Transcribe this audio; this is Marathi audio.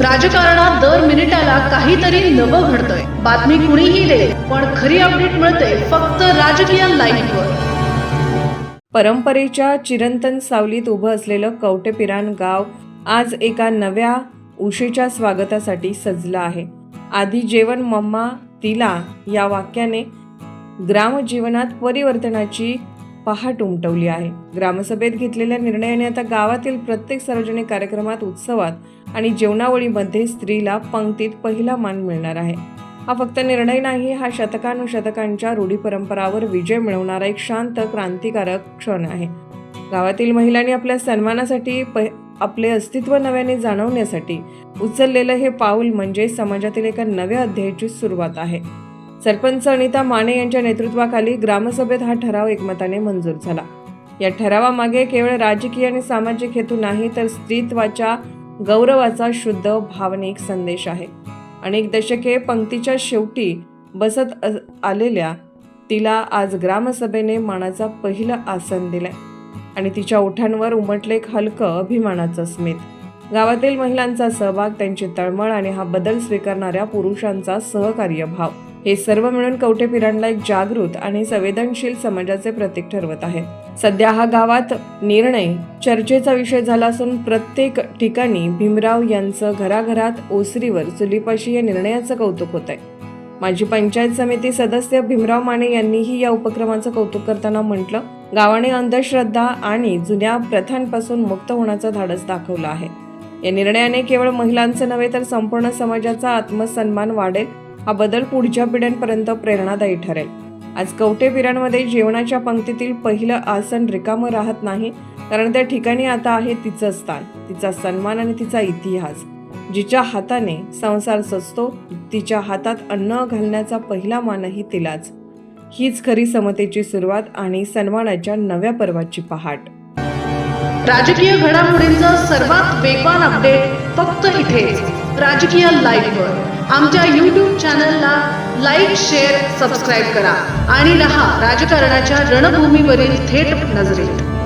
राजकारणात दर मिनिटाला काहीतरी नवं घडतंय. बातमी कुणीही दे पण खरी अपडेट मिळते फक्त राजकीय लाईव्हवर परंपरेच्या चिरंतन सावलीत उभं असलेलं कवटेपिरान गाव आज एका नव्या उशीच्या स्वागतासाठी सजलं आहे. आधी जेवण मम्मा तिला या वाक्याने ग्रामजीवनात परिवर्तनाची पहाट उमटवली आहे. ग्रामसभेत घेतलेल्या निर्णयाने आता गावातील प्रत्येक सार्वजनिक कार्यक्रमात उत्सवात आणि जेवणावळीमध्ये स्त्रीला पंक्तीत पहिला मान मिळणार आहे. हा फक्त निर्णय नाही हा शतकानुशतकांच्या रूढी परंपरावर विजय मिळवणारा एक शांत क्रांतिकारक क्षण आहे. गावातील महिलांनी आपल्या सन्मानासाठी प आपले अस्तित्व नव्याने जाणवण्यासाठी उचललेलं हे पाऊल म्हणजे समाजातील एका नव्या अध्यायाची सुरुवात आहे. सरपंच अनिता माने यांच्या नेतृत्वाखाली ग्रामसभेत हा ठराव एकमताने मंजूर झाला. या ठरावामागे केवळ राजकीय आणि सामाजिक हेतू नाही तर स्त्रीत्वाच्या गौरवाचा शुद्ध भावनिक संदेश आहे. अनेक दशके पंक्तीच्या शेवटी बसत आलेल्या तिला आज ग्रामसभेने मानाचा पहिलं आसन दिलंय आणि तिच्या ओठांवर उमटले एक हलकं अभिमानाचं स्मित. गावातील महिलांचा सहभाग त्यांची तळमळ आणि हा बदल स्वीकारणाऱ्या पुरुषांचा सहकार्य भाव हे सर्व मिळून कवटेपिरांना एक जागृत आणि संवेदनशील समाजाचे प्रतीक ठरवत आहे सध्या हा गावात निर्णय चर्चेचा विषय झाला असून प्रत्येक ठिकाणी भीमराव यांचं घराघरात ओसरीवर चुलीपाशी या निर्णयाचं कौतुक होत आहे. माजी पंचायत समिती सदस्य भीमराव माने यांनीही या उपक्रमाचं कौतुक करताना म्हटलं गावाने अंधश्रद्धा आणि जुन्या प्रथांपासून मुक्त होण्याचं धाडस दाखवलं आहे. या निर्णयाने केवळ महिलांचं नव्हे तर संपूर्ण समाजाचा आत्मसन्मान वाढेल हा बदल पुढच्या पिढ्यांपर्यंत प्रेरणादायी ठरेल. आज कवटे कवटेपिरांमध्ये जेवणाच्या पंक्तीतील पहिलं आसन रिकामं राहत नाही कारण त्या ठिकाणी आता आहे तिचं स्थान तिचा सन्मान आणि तिचा इतिहास जिच्या हाताने संसार सजतो तिच्या हातात अन्न घालण्याचा पहिला मानही तिलाच. हीच खरी समतेची सुरुवात आणि सन्मानाच्या नव्या पर्वाची पहाट. राजकीय घडामोडींचा सर्वात वेगवान अपडेट फक्त इथेच. राजकीय लाईव्हवर आमच्या यूट्यूब चॅनलला लाईक शेअर सबस्क्राईब करा. आणि रहा राजकारणाच्या रणभूमीवरील थेट नजरेत.